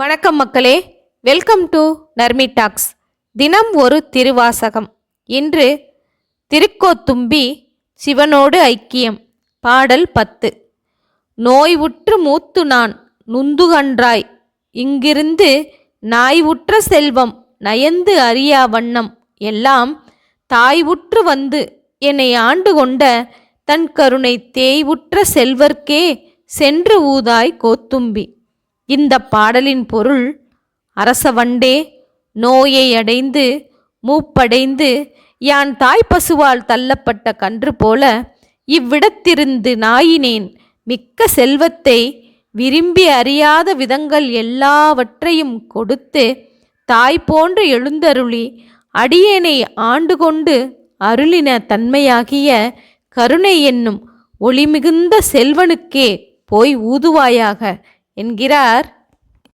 வணக்கம் மக்களே. Welcome to Narmi tax தினம் ஒரு திருவாசகம். இன்று திருக்கோத்தும்பி சிவனோடு ஐக்கியம். பாடல் பத்து. நோய் உற்று மூத்து நான் நுந்துகன்றாய் இங்கிருந்து நாய் உற்ற செல்வம் நயந்து அறியா வண்ணம் எல்லாம் தாய் உற்று வந்து என்னை ஆண்டு கொண்ட தன் கருணை தேய்வுற்ற செல்வர்க்கே சென்று ஊதாய் கோத்தும்பி. இந்த பாடலின் பொருள் அரசவண்டே நோயை அடைந்து மூப்படைந்து யான் தாய் பசுவால் தள்ளப்பட்ட கன்று போல இவ்விடத்திருந்து நாயினேன். மிக்க செல்வத்தை விரும்பி அறியாத விதங்கள் எல்லாவற்றையும் கொடுத்து தாய் போன்று எழுந்தருளி அடியேனை ஆண்டு கொண்டு அருளின தன்மையாகிய கருணை என்னும் ஒளிமிகுந்த செல்வனுக்கே போய் ஊதுவாயாக. என்கிறார்